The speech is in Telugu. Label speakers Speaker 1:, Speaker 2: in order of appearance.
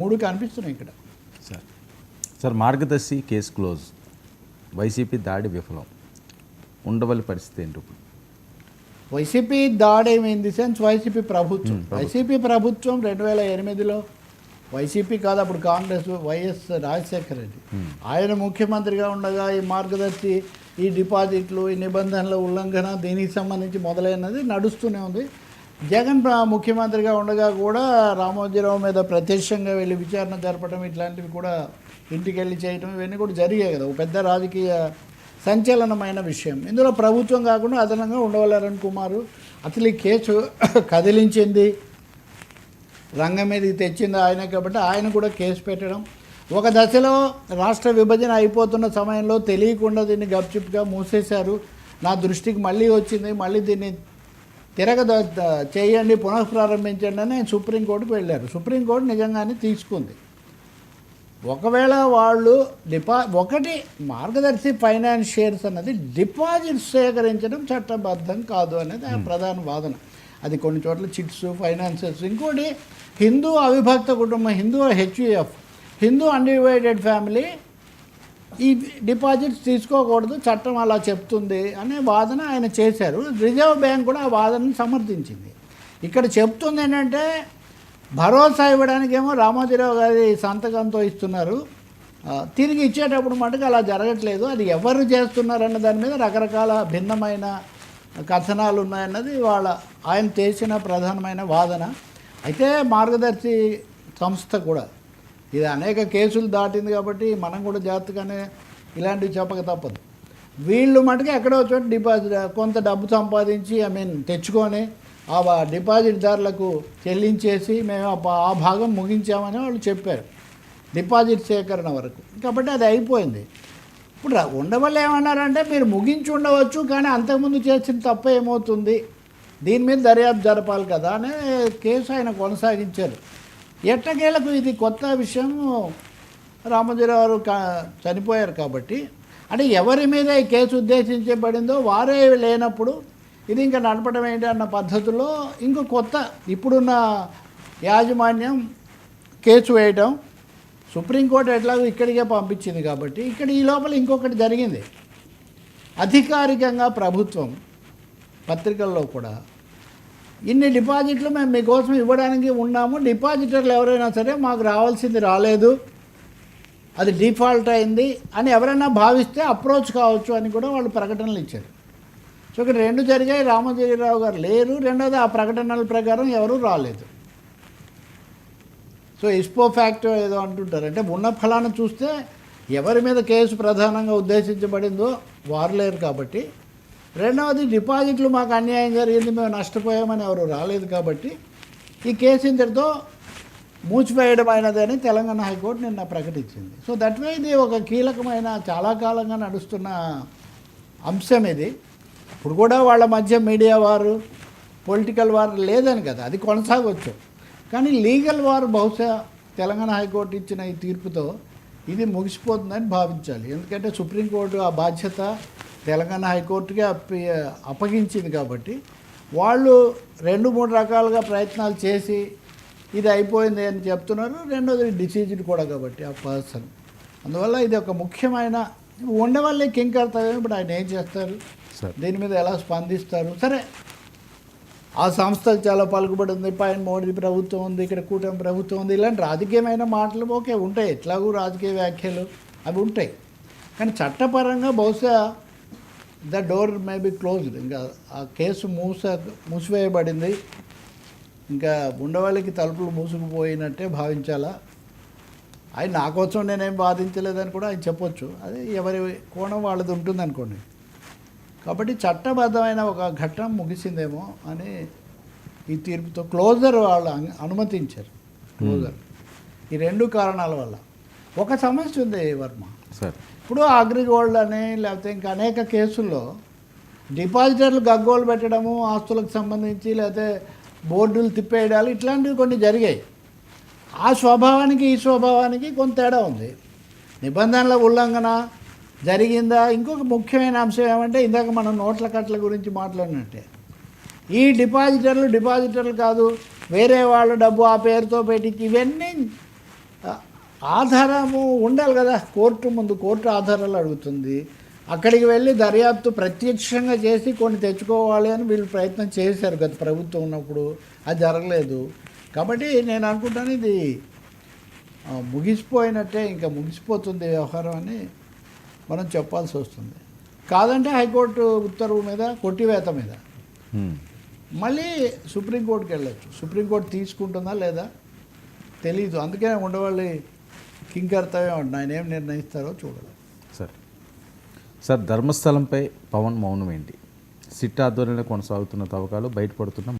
Speaker 1: మూడు కనిపిస్తున్నాయి ఇక్కడ.
Speaker 2: Sir sir Margadarsi case close. YCP దాడి విఫలం. ఉండవల్లి పరిస్థితి ఏంటి ఇప్పుడు?
Speaker 1: వైసీపీ దాడి ఇన్ ది సెన్స్ వైసీపీ ప్రభుత్వం. వైసీపీ ప్రభుత్వం రెండు వేల ఎనిమిదిలో వైసీపీ కాదు అప్పుడు కాంగ్రెస్ వైఎస్ రాజశేఖర రెడ్డి. ఆయన ముఖ్యమంత్రిగా ఉండగా ఈ మార్గదర్శి ఈ డిపాజిట్లు ఈ నిబంధనల ఉల్లంఘన దీనికి సంబంధించి మొదలైనది నడుస్తూనే ఉంది. జగన్ ప్ర- ముఖ్యమంత్రిగా ఉండగా కూడా రామోజీరావు మీద ప్రత్యక్షంగా వెళ్ళి విచారణ జరపడం ఇట్లాంటివి కూడా ఇంటికి వెళ్ళి చేయటం ఇవన్నీ కూడా జరిగాయి కదా. ఒక పెద్ద రాజకీయ సంచలనమైన విషయం. ఇందులో ప్రభుత్వం కాకుండా అదనంగా ఉండవల్లి కుమారు అతని అసలు ఈ కేసు కదిలించింది. రంగం మీదకి తెచ్చింది ఆయన కాబట్టి ఆయన కూడా కేసు పెట్టడం. ఒక దశలో రాష్ట్ర విభజన అయిపోతున్న సమయంలో తెలియకుండా దీన్ని గప్చిప్గా మూసేశారు. నా దృష్టికి మళ్ళీ వచ్చింది. మళ్ళీ దీన్ని తిరగ చేయండి పునఃప్రారంభించండి అని ఆయన సుప్రీంకోర్టుకు వెళ్ళారు. సుప్రీంకోర్టు నిజంగానే తీసుకుంది. ఒకవేళ వాళ్ళు డిపా ఒకటి మార్గదర్శి ఫైనాన్స్ షేర్స్ అన్నది డిపాజిట్ సేకరించడం చట్టబద్ధం కాదు అనేది ఆ ప్రధాన వాదన. అది కొన్ని చోట్ల చిట్స్ ఫైనాన్సెస్ ఇంకోటి హిందూ అవిభక్త కుటుంబం Hindu HUF Hindu undivided family ఈ డిపాజిట్స్ తీసుకోకూడదు చట్టం అలా చెప్తుంది అనే వాదన ఆయన చేశారు. రిజర్వ్ బ్యాంక్ కూడా ఆ వాదనను సమర్థించింది. ఇక్కడ చెప్తుంది ఏంటంటే భరోసా ఇవ్వడానికేమో రామోజీరావు గారి సంతకంతో ఇస్తున్నారు. తిరిగి ఇచ్చేటప్పుడు మటుకు అలా జరగట్లేదు. అది ఎవరు చేస్తున్నారన్న దాని మీద రకరకాల భిన్నమైన కథనాలు ఉన్నాయన్నది వాళ్ళ ఆయన చేసిన ప్రధానమైన వాదన. అయితే మార్గదర్శి సంస్థ కూడా ఇది అనేక కేసులు దాటింది కాబట్టి మనం కూడా జాగ్రత్తగానే ఇలాంటివి చెప్పక తప్పదు. వీళ్ళు మటుకు ఎక్కడో చోట డిపాజిట్ కొంత డబ్బు సంపాదించి ఐ మీన్ తెచ్చుకొని ఆ డిపాజిట్దారులకు చెల్లించేసి మేము ఆ భాగం ముగించామని వాళ్ళు చెప్పారు. డిపాజిట్ సేకరణ వరకు. కాబట్టి అది అయిపోయింది. ఇప్పుడు రా- ఉండవల్ల ఏమన్నారంటే మీరు ముగించి ఉండవచ్చు కానీ అంతకుముందు చేసిన తప్ప ఏమవుతుంది దీని మీద దర్యాప్తు జరపాలి కదా అనే కేసు ఆయన కొనసాగించారు. ఎట్టకేలకు ఇది కొత్త విషయం? రామోజీరావు గారు కా- చనిపోయారు కాబట్టి. అంటే ఎవరి మీద ఈ కేసు ఉద్దేశించబడిందో వారే లేనప్పుడు ఇది ఇంకా నడపడం ఏంటి అన్న పద్ధతిలో ఇంకో కొత్త ఇప్పుడున్న యాజమాన్యం కేసు వేయటం సుప్రీంకోర్టు ఎట్లాగో ఇక్కడికే పంపించింది కాబట్టి ఇక్కడ ఈ లోపల ఇంకొకటి జరిగింది. అధికారికంగా ప్రభుత్వం పత్రికల్లో కూడా ఇన్ని డిపాజిట్లు మేము మీకోసం ఇవ్వడానికి ఉన్నాము. డిపాజిటర్లు ఎవరైనా సరే మాకు రావాల్సింది రాలేదు. అది డిఫాల్ట్ అయింది అని ఎవరైనా భావిస్తే అప్రోచ్ కావచ్చు అని కూడా వాళ్ళు ప్రకటనలు ఇచ్చారు. సో ఇక్కడ రెండు జరిగాయి. రామజీరావు గారు లేరు. రెండోది ఆ ప్రకటనల ప్రకారం ఎవరు రాలేదు. సో ఇస్పో ఫ్యాక్ట్ ఏదో అంటుంటారు. అంటే ఉన్న ఫలాన్ని చూస్తే ఎవరి మీద కేసు ప్రధానంగా ఉద్దేశించబడిందో వారు లేరు కాబట్టి రెండవది డిపాజిట్లు మాకు అన్యాయం జరిగింది మేము నష్టపోయామని ఎవరు రాలేదు కాబట్టి ఈ కేసు ఇంతటితో మూచివేయడం అయినదని తెలంగాణ హైకోర్టు నిన్న ప్రకటించింది. సో దట్ వే ఇది ఒక కీలకమైన చాలా కాలంగా నడుస్తున్న అంశం ఇది. ఇప్పుడు కూడా వాళ్ళ మధ్య మీడియా వారు పొలిటికల్ వారు లేదని కదా అది కొనసాగవచ్చు కానీ లీగల్ వారు బహుశా తెలంగాణ హైకోర్టు ఇచ్చిన ఈ తీర్పుతో ఇది ముగిసిపోతుందని భావించాలి. ఎందుకంటే సుప్రీంకోర్టు ఆ బాధ్యత తెలంగాణ హైకోర్టుకి అప్పి అప్పగించింది కాబట్టి వాళ్ళు రెండు మూడు రకాలుగా ప్రయత్నాలు చేసి ఇది అయిపోయింది అని చెప్తున్నారు. రెండోది డిసీజ్డ్ కూడా కాబట్టి ఆ పర్సన్. అందువల్ల ఇది ఒక ముఖ్యమైన ఉండవల్లి కింకర్తవ్యం ఇప్పుడు ఆయన ఏం చేస్తారు?
Speaker 2: సార్.
Speaker 1: దీని మీద ఎలా స్పందిస్తారు? సరే. ఆ సంస్థలు చాలా పలుకుబడి ఉంది. పైన మోడీ ప్రభుత్వం ఉంది ఇక్కడ కూటమి ప్రభుత్వం ఉంది. ఇలాంటి రాజకీయమైన మాటలు ఓకే ఉంటాయి. ఎట్లాగూ రాజకీయ వ్యాఖ్యలు అవి ఉంటాయి. కానీ చట్టపరంగా బహుశా the door may be closed. ఇంకా ఆ కేసు మూస మూసివేయబడింది. ఇంకా ఉండవాళ్ళకి తలుపులు మూసుకుపోయినట్టే భావించాలా? ఆయన నా కోసం నేనేం బాధించలేదని కూడా ఆయన చెప్పొచ్చు. అది ఎవరి కోణం వాళ్ళది ఉంటుంది అనుకోండి కాబట్టి చట్టబద్ధమైన ఒక ఘట్టం ముగిసిందేమో అని ఈ తీర్పుతో క్లోజర్ వాళ్ళు అను- అనుమతించారు. క్లోజర్. ఈ రెండు కారణాల వల్ల. ఒక సమస్య ఉంది వర్మ.
Speaker 2: సార్.
Speaker 1: ఇప్పుడు అగ్రిగోల్డ్ అని లేకపోతే ఇంకా అనేక కేసుల్లో డిపాజిటర్లు గగ్గోలు పెట్టడము ఆస్తులకు సంబంధించి లేకపోతే బోర్డులు తిప్పేయడాలు ఇట్లాంటివి కొన్ని జరిగాయి. ఆ స్వభావానికి ఈ స్వభావానికి కొంత తేడా ఉంది. నిబంధనల ఉల్లంఘన జరిగిందా? ఇంకొక ముఖ్యమైన అంశం ఏమంటే ఇందాక మనం నోట్ల కట్ల గురించి మాట్లాడినట్టే. ఈ డిపాజిటర్లు డిపాజిటర్లు కాదు వేరే వాళ్ళ డబ్బు ఆ పేరుతో పెట్టించి ఇవన్నీ ఆధారము ఉండాలి కదా. కోర్టు ముందు కోర్టు ఆధారాలు అడుగుతుంది. అక్కడికి వెళ్ళి దర్యాప్తు ప్రత్యక్షంగా చేసి కొన్ని తెచ్చుకోవాలి అని వీళ్ళు ప్రయత్నం చేశారు గత ప్రభుత్వం ఉన్నప్పుడు. అది జరగలేదు. కాబట్టి నేను అనుకుంటాను ఇది ముగిసిపోయినట్టే ఇంకా ముగిసిపోతుంది వ్యవహారం అని మనం చెప్పాల్సి వస్తుంది. కాదంటే హైకోర్టు ఉత్తర్వు మీద కొట్టివేత మీద. మళ్ళీ సుప్రీంకోర్టుకి వెళ్ళొచ్చు. సుప్రీంకోర్టు తీసుకుంటుందా లేదా? తెలీదు. అందుకే ఉండవాళ్ళి కింకర్తవ్యం ఉంటుంది ఆయన ఏం నిర్ణయిస్తారో చూడాలి.
Speaker 2: సార్. సార్ ధర్మస్థలంపై పవన్ మౌనం ఏంటి? సిట్ ఆధ్వర్యంలో కొనసాగుతున్న తవ్వకాలు బయటపడుతున్న